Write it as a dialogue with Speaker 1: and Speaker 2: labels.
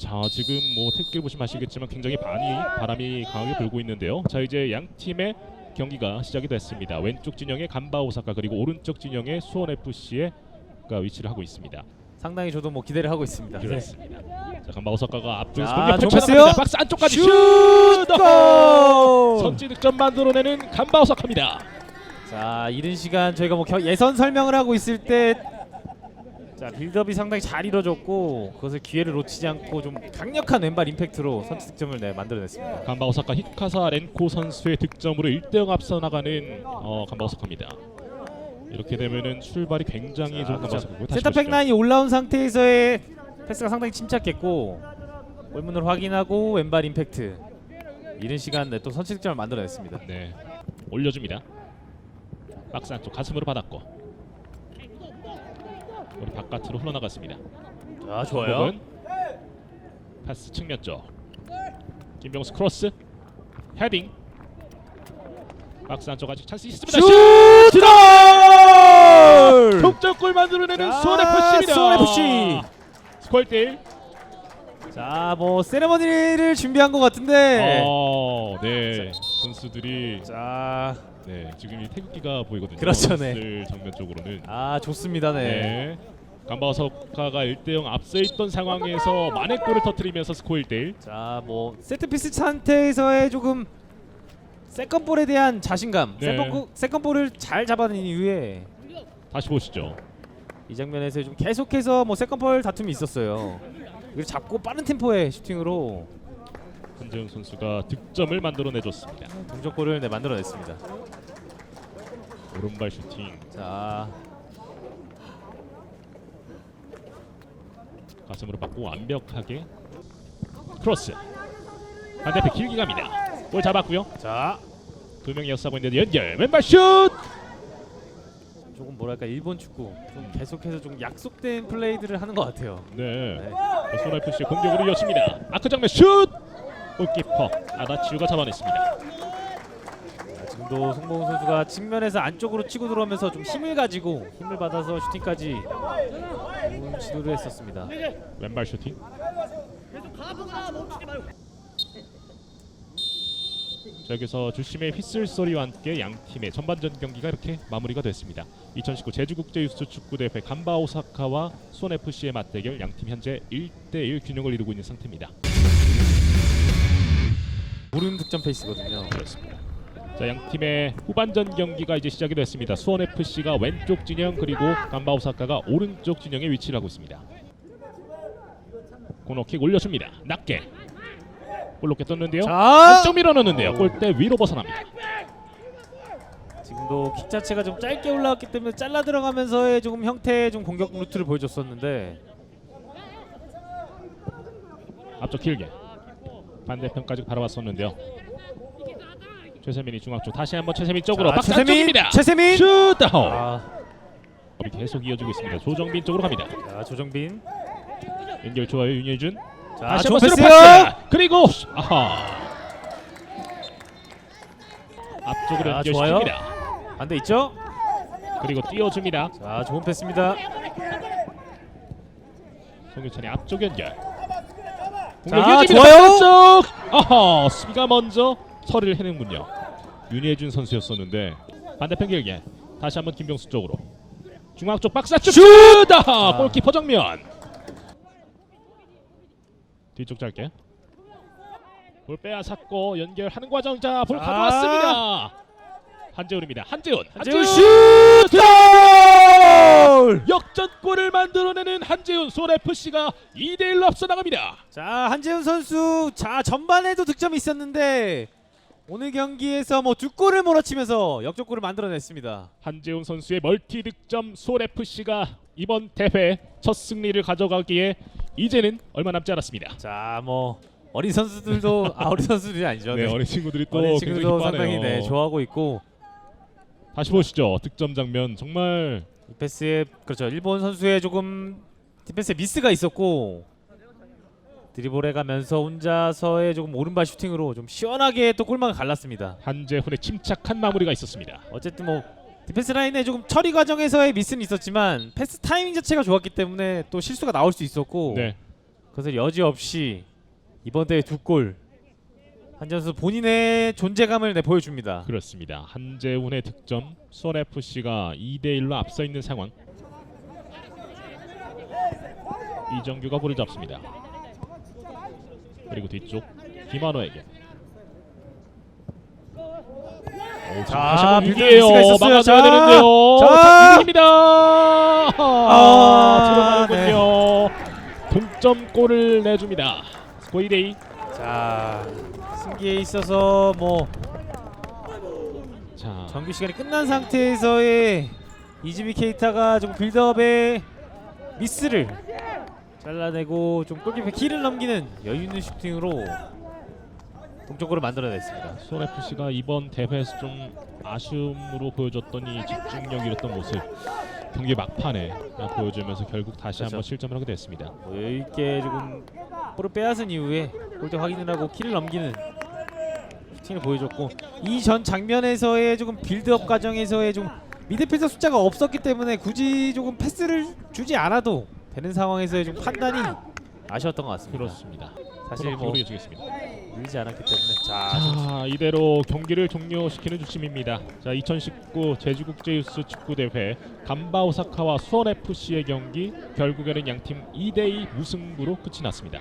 Speaker 1: 자 지금 뭐 택기를 보시면 아시겠지만 굉장히 많이 바람이 강하게 불고 있는데요. 자 이제 양 팀의 경기가 시작이 됐습니다. 왼쪽 진영의 간바 오사카 그리고 오른쪽 진영의 수원 FC의 위치를 하고 있습니다.
Speaker 2: 상당히 저도 뭐 기대를 하고 있습니다. 네.
Speaker 1: 그렇습니다. 자 간바 오사카가 앞쪽에서
Speaker 2: 자,
Speaker 1: 공격
Speaker 2: 좀
Speaker 1: 펼쳐나갑니다. 박스 안쪽까지
Speaker 2: 슛!
Speaker 1: 슛!
Speaker 2: 골!
Speaker 1: 선취 득점 만들어내는 간바 오사카입니다.
Speaker 2: 자 이른 시간 저희가 뭐 겨- 예선 설명을 하고 있을 때. 자 빌드업이 상당히 잘 이루어졌고 그것을 기회를 놓치지 않고 좀 강력한 왼발 임팩트로 선취 득점을 네, 만들어냈습니다.
Speaker 1: 간바 오사카 히카사 렌코 선수의 득점으로 1대0 앞서 나가는 어, 간바 오사카입니다. 이렇게 되면은 출발이 굉장히 좋은 간바 오사카고요. 다시 보시죠.
Speaker 2: 라인이 올라온 상태에서의 패스가 상당히 침착했고 골문을 확인하고 왼발 임팩트 이른 시간 네, 또 선취 득점을 만들어냈습니다.
Speaker 1: 네 올려줍니다. 박스 안쪽 가슴으로 받았고 우리 바깥으로 흘러나갔습니다.
Speaker 2: 자
Speaker 1: 공은 패스 측면 쪽 김병수 크로스 헤딩 박스 안쪽 아직 찬스 있습니다.
Speaker 2: 슛! 골!
Speaker 1: 독점골 만들어내는
Speaker 2: 자,
Speaker 1: 수원 FC입니다.
Speaker 2: 수원 FC.
Speaker 1: 스코어 1대1.
Speaker 2: 자, 뭐 세레머니를 준비한 것 같은데.
Speaker 1: 어, 네 선수들이
Speaker 2: 자,
Speaker 1: 네 지금 이 태극기가 보이거든요.
Speaker 2: 그렇죠, 네.
Speaker 1: 선수들 정면 쪽으로는.
Speaker 2: 아 좋습니다, 네.
Speaker 1: 네. 감바서카가 1대0 앞서 있던 상황에서 만회골을 터뜨리면서 스코어 1대1.
Speaker 2: 자, 뭐 세트피스 상태에서의 조금 세컨볼에 대한 자신감,
Speaker 1: 네.
Speaker 2: 세컨 세컨볼을 잘 잡아낸 이후에
Speaker 1: 다시 보시죠.
Speaker 2: 이 장면에서 좀 계속해서 뭐 세컨볼 다툼이 있었어요. 그리고 잡고 빠른 템포의 슈팅으로
Speaker 1: 한재훈 선수가 득점을 만들어내줬습니다.
Speaker 2: 동점골을 네, 만들어냈습니다.
Speaker 1: 오른발 슈팅
Speaker 2: 자,
Speaker 1: 가슴으로 받고 완벽하게 크로스 반대편 길게 갑니다. 골 잡았고요.
Speaker 2: 자,
Speaker 1: 두 명이 역사하고 있는데 연결 왼발 슛.
Speaker 2: 조금 뭐랄까 일본 축구 좀 계속해서 좀 약속된 플레이들을 하는 것 같아요.
Speaker 1: 네.
Speaker 2: 네.
Speaker 1: 손 FC 공격으로 이어집니다. 아크 장면 슛. 골키퍼 아다치우가 잡아냈습니다.
Speaker 2: 자, 지금도 송봉훈 선수가 측면에서 안쪽으로 치고 들어오면서 좀 힘을 가지고 힘을 받아서 슈팅까지 좋은 시도를 했었습니다.
Speaker 1: 왼발 슈팅. 자, 여기서 주심의 휘슬 소리와 함께 양 팀의 전반전 경기가 이렇게 마무리가 됐습니다. 2019 제주국제 유스 축구 대회 간바 오사카와 수원 FC의 맞대결 양 팀 현재 1대1 균형을 이루고 있는 상태입니다.
Speaker 2: 득점 페이스거든요.
Speaker 1: 그렇습니다. 자, 양 팀의 후반전 경기가 이제 시작이 됐습니다. 수원 FC가 왼쪽 진영 그리고 간바 오사카가 오른쪽 진영에 위치를 하고 있습니다. 코너킥 올려줍니다. 낮게 골롭게 떴는데요.
Speaker 2: 자,
Speaker 1: 안쪽 밀어넣는데요. 골대 위로 벗어납니다.
Speaker 2: 지금도 킥 자체가 좀 짧게 올라왔기 때문에 잘라 들어가면서의 조금 형태의 좀 공격 루트를 보여줬었는데
Speaker 1: 앞쪽 길게 반대편까지 바라봤었는데요. 최세민이 중앙 쪽 다시 한번 최세민 쪽으로
Speaker 2: 자,
Speaker 1: 박스
Speaker 2: 최세민,
Speaker 1: 안쪽입니다.
Speaker 2: 최세민.
Speaker 1: 슛 다운.
Speaker 2: 아,
Speaker 1: 계속 이어지고 있습니다. 조정빈 쪽으로 갑니다.
Speaker 2: 자 조정빈.
Speaker 1: 연결 좋아요 윤예준.
Speaker 2: 자,
Speaker 1: 다시
Speaker 2: 좋은
Speaker 1: 한번 스루
Speaker 2: 패스요.
Speaker 1: 패스. 그리고 슛! 아하. 앞쪽으로
Speaker 2: 자,
Speaker 1: 연결시킵니다.
Speaker 2: 반대 있죠?
Speaker 1: 그리고 띄워줍니다.
Speaker 2: 자, 좋은 패스입니다.
Speaker 1: 송유찬이 앞쪽 연결.
Speaker 2: 자. 좋아요.
Speaker 1: 반대쪽. 아하, 수비가 먼저 처리를 해내군요. 윤예준 선수였었는데 반대편 길게 다시 한번 김병수 쪽으로 중앙 쪽 박스 쪽 슛! 아하,
Speaker 2: 아.
Speaker 1: 골키퍼 정면. 뒤쪽 짧게. 볼 빼앗았고 연결하는 과정 자볼
Speaker 2: 자.
Speaker 1: 가져왔습니다. 한재훈입니다. 한재훈.
Speaker 2: 한재훈
Speaker 1: 슛!
Speaker 2: 골!
Speaker 1: 역전골을 만들어내는 한재훈 수원 FC가 2대 1로 앞서 나갑니다.
Speaker 2: 자, 한재훈 선수 자, 전반에도 득점이 있었는데 오늘 경기에서 뭐 두 골을 몰아치면서 역전골을 만들어냈습니다.
Speaker 1: 한재훈 선수의 멀티 득점 수원 FC가 이번 대회 첫 승리를 가져가기에 이제는 얼마 남지 않았습니다.
Speaker 2: 자, 뭐 어린 선수들도 아, 어린 선수들이 아니죠.
Speaker 1: 네, 어린 친구들이 또
Speaker 2: 어린
Speaker 1: 굉장히
Speaker 2: 친구도
Speaker 1: 기뻐하네요.
Speaker 2: 상당히 네, 좋아하고 있고
Speaker 1: 다시 보시죠. 득점 장면 정말
Speaker 2: 디펜스에 그렇죠. 일본 선수의 조금 디펜스에 미스가 있었고 드리블해 가면서 혼자서의 조금 오른발 슈팅으로 좀 시원하게 또 골망을 갈랐습니다.
Speaker 1: 한재훈의 침착한 마무리가 있었습니다.
Speaker 2: 어쨌든 뭐 디펜스 라인의 조금 처리 과정에서의 미스는 있었지만 패스 타이밍 자체가 좋았기 때문에 또 실수가 나올 수 있었고
Speaker 1: 네.
Speaker 2: 그것을 여지없이 이번 대회 두 골. 한전수 본인의 존재감을 내 보여줍니다.
Speaker 1: 그렇습니다. 한재훈의 득점 수원 FC가 2대 1로 앞서 있는 상황. 이정규가 볼을 잡습니다. 그리고 뒤쪽 김한호에게. 오,
Speaker 2: 자,
Speaker 1: 다시 한번
Speaker 2: 빌드
Speaker 1: 위기예요.
Speaker 2: 미스가 있었어요.
Speaker 1: 막아줘야
Speaker 2: 자,
Speaker 1: 되는데요.
Speaker 2: 자.
Speaker 1: 자, 위기입니다.
Speaker 2: 아, 네.
Speaker 1: 들어가는군요. 동점골을 내줍니다. 스코어 2대 2.
Speaker 2: 자, 승기에 있어서 뭐
Speaker 1: 자,
Speaker 2: 정규 시간이 끝난 상태에서의 이즈미 케이타가 좀 빌드업의 미스를 잘라내고 좀 골키퍼 키를 넘기는 여유 있는 슈팅으로 동점골을 만들어냈습니다.
Speaker 1: 수원 FC가 이번 대회에서 좀 아쉬움으로 보여줬던 이 집중력 잃었던 모습 경기 막판에 보여주면서 결국 다시
Speaker 2: 그렇죠.
Speaker 1: 한번 실점을 하게 됐습니다.
Speaker 2: 뭐 여유 있게 조금 볼을 빼앗은 이후에 골대 확인을 하고 키를 넘기는 슈팅을 보여줬고 이전 장면에서의 조금 빌드업 과정에서의 좀 미드필더 숫자가 없었기 때문에 굳이 조금 패스를 주지 않아도 되는 상황에서의 좀 판단이 아쉬웠던 것 같습니다.
Speaker 1: 그렇습니다.
Speaker 2: 사실 뭐
Speaker 1: 이어지겠습니다.
Speaker 2: 밀지 않았기 때문에 자,
Speaker 1: 자 이대로 경기를 종료시키는 주심입니다. 자 2019 제주국제유스 축구대회 감바 오사카와 수원 FC의 경기 결국에는 양팀 2대2 무승부로 끝이 났습니다.